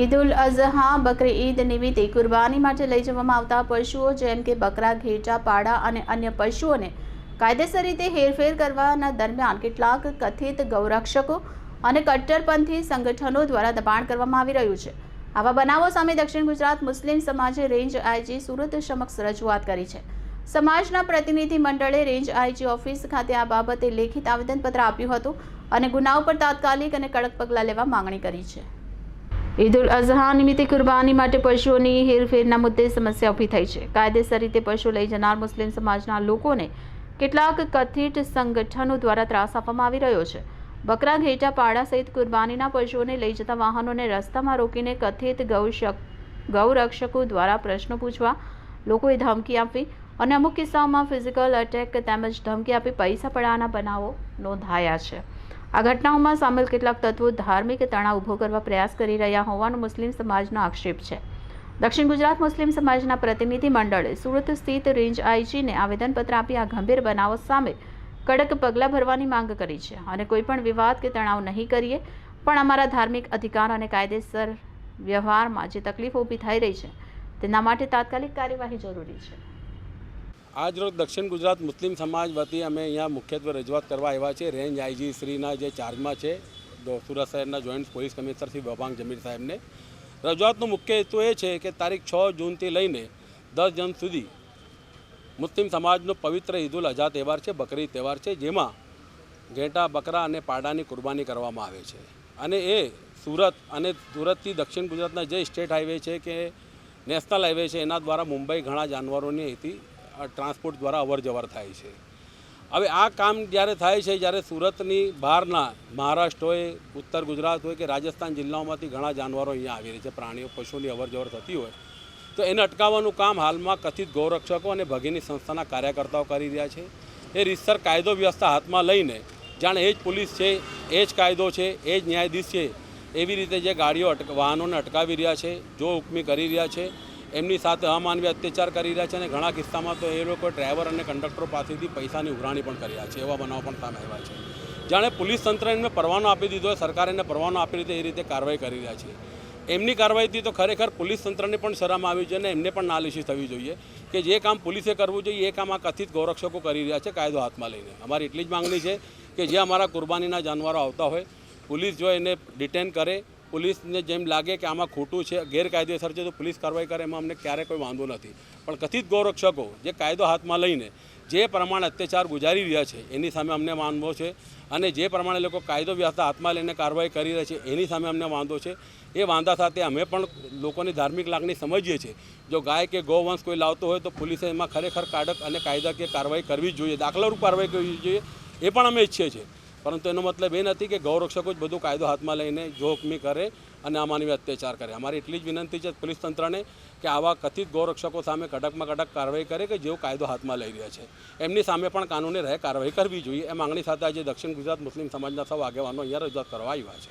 ઈદ ઉલ અઝહા બકરી ઈદ નિમિત્તે કુરબાની માટે લઈ જવામાં આવતા પશુઓ જેમ કે બકરા, ઘેટા, પાડા અને અન્ય પશુઓને કાયદેસર રીતે હેરફેર કરવાના દરમિયાન કેટલાક કથિત ગૌરક્ષકો અને કટ્ટરપંથી સંગઠનો દ્વારા દબાણ કરવામાં આવી રહ્યું છે. આવા બનાવો સામે દક્ષિણ ગુજરાત મુસ્લિમ સમાજે રેન્જ આઈજી સુરત સમક્ષ રજૂઆત કરી છે. સમાજના પ્રતિનિધિ મંડળે રેન્જ આઈજી ઓફિસ ખાતે આ બાબતે લેખિત આવેદનપત્ર આપ્યું હતું અને ગુનાઓ પર તાત્કાલિક અને કડક પગલાં લેવા માંગણી કરી છે. ઈદ ઉલ અઝહા નિમિત્તે કુરબાની માટે પશુઓની હેરફેરના મુદ્દે સમસ્યા ઊભી થઈ છે. કાયદેસર રીતે પશુ લઈ જનાર મુસ્લિમ સમાજના લોકોને કેટલાક કથિત સંગઠનો દ્વારા ત્રાસ આપવામાં આવી રહ્યો છે. બકરા ઘેટા પાડા સહિત કુરબાનીના પશુઓને લઈ જતા વાહનોને રસ્તામાં રોકીને કથિત ગૌશક, ગૌરક્ષકો દ્વારા પ્રશ્નો પૂછવા લોકોએ ધમકી આપી અને અમુક કિસ્સાઓમાં ફિઝિકલ અટેક તેમજ ધમકી આપી પૈસા પડાવવાના બનાવો નોંધાયા છે. આ ઘટનાઓમાં સામેલ કેટલાક તત્વો ધાર્મિક તણાવ ઊભો કરવા પ્રયાસ કરી રહ્યા હોવાનો મુસ્લિમ સમાજનો આક્ષેપ છે. દક્ષિણ ગુજરાત મુસ્લિમ સમાજના પ્રતિનિધિ મંડળે સુરત સ્થિત રેન્જ આઈજીને આવેદનપત્ર આપી આ ગંભીર બનાવો સામે કડક પગલાં ભરવાની માંગ કરી છે અને કોઈપણ વિવાદ કે તણાવ નહીં કરીએ, પણ અમારા ધાર્મિક અધિકાર અને કાયદેસર વ્યવહારમાં જે તકલીફો ઊભી થઈ રહી છે, તેના માટે તાત્કાલિક કાર્યવાહી જરૂરી છે. આજરોજ દક્ષિણ ગુજરાત મુસ્લિમ સમાજ વતી અમે અહીંયા મુખ્યત્વે રજૂઆત કરવા આવ્યા છે રેન્જ આઈજી શ્રીના જે ચાર્જમાં છે સુરત શહેરના જોઈન્ટ પોલીસ કમિશનર શ્રી બભાંગ જમીર સાહેબને. રજૂઆતનો મુખ્ય હેતુ એ છે કે તારીખ છ જૂનથી લઈને દસ જૂન સુધી મુસ્લિમ સમાજનો પવિત્ર ઈદ ઉલ અઝા તહેવાર છે બકરી તહેવાર છે જેમાં ઘેટા બકરા અને પાડાની કુરબાની કરવામાં આવે છે. અને એ સુરત અને સુરતથી દક્ષિણ ગુજરાતના જે સ્ટેટ હાઈવે છે કે નેશનલ હાઈવે છે એના દ્વારા મુંબઈ ઘણા જાનવરોની અ, ટ્રાન્સપોર્ટ દ્વારા અવર જવર થાય છે. હવે આ કામ જ્યારે થાય છે, જ્યારે સુરતની બહારના મહારાષ્ટ્ર હોય ઉત્તર ગુજરાત હોય કે રાજસ્થાન જિલ્લાઓમાંથી ઘણા જાનવરો અહીંયા આવી રહ્યા છે, પ્રાણીઓ પશુની અવર જવર થતી હોય, તો એને અટકાવવાનું કામ હાલમાં કથિત ગૌરક્ષકો અને ભગીની સંસ્થાના કાર્યકર્તાઓ કરી રહ્યા છે. એ રીતસર કાયદો વ્યવસ્થા હાથમાં લઈને, જાણે એ જ પોલીસ છે, એ જ કાયદો છે, એ જ ન્યાયાધીશ છે, એવી રીતે જે ગાડીઓ વાહનોને અટકાવી રહ્યા છે, જો હુકમી કરી રહ્યા છે એમની સાથે અમાનવી અત્યાચાર કરી રહ્યા છે અને ઘણા કિસ્સામાં તો એ લોકો ડ્રાઈવર અને કંડક્ટરો પાસેથી પૈસાની ઉઘરાણી પણ કરી રહ્યા છે. એવા બનાવ પણ સામે આવ્યા છે. જાણે પોલીસ તંત્ર એમને પરવાનો આપી દીધો હોય સરકારે એને પરવાનો આપી દીધો, એ રીતે કાર્યવાહી કરી રહ્યા છે. એમની કાર્યવાહીથી તો ખરેખર પોલીસ તંત્રને પણ શરમ આવી જોઈએ અને એમને પણ નાલિશી થવી જોઈએ કે જે કામ પોલીસે કરવું જોઈએ, એ કામ આ કથિત ગૌરક્ષકો કરી રહ્યા છે કાયદો હાથમાં લઈને. અમારી એટલી જ માંગણી છે કે જે અમારા કુરબાનીના જાનવરો આવતા હોય, પોલીસ જો એને ડિટેન કરે પોલીસને જેમ લાગે કે આમાં ખોટું છે, ગેરકાયદેસર છે, તો પોલીસ કાર્યવાહી કરે, એમાં અમને ક્યારેય કોઈ વાંધો નથી. પણ કથિત ગૌરક્ષકો જે કાયદો હાથમાં લઈને જે પ્રમાણે અત્યાચાર ગુજારી રહ્યા છે, એની સામે અમને વાંધો છે. અને જે પ્રમાણે લોકો કાયદો વ્યવસ્થા હાથમાં લઈને કાર્યવાહી કરી રહ્યા છે, એની સામે અમને વાંધો છે. એ વાંધા સાથે અમે પણ લોકોની ધાર્મિક લાગણી સમજીએ છીએ. જો ગાય કે ગૌવંશ કોઈ લાવતો હોય તો પોલીસે એમાં ખરેખર કાઢક અને કાયદાકીય કાર્યવાહી કરવી જ જોઈએ. દાખલારૂપ કાર્યવાહી કરવી જોઈએ, એ પણ અમે ઈચ્છીએ છીએ. પરંતુ એનો મતલબ એ નથી કે ગૌરક્ષકો જ બધું કાયદો હાથમાં લઈને જોખમી કરે અને અમાનવી અત્યાચાર કરે. અમારી એટલી જ વિનંતી છે પોલીસ તંત્રને કે આવા કથિત ગૌરક્ષકો સામે કડકમાં કડક કાર્યવાહી કરે કે જેઓ કાયદો હાથમાં લઈ રહ્યા છે. એમની સામે પણ કાનૂની રહે, કાર્યવાહી કરવી જોઈએ. એ માંગણી સાથે આજે દક્ષિણ ગુજરાત મુસ્લિમ સમાજના સૌ આગેવાનો અહીંયા રજૂઆત કરવા આવ્યા છે.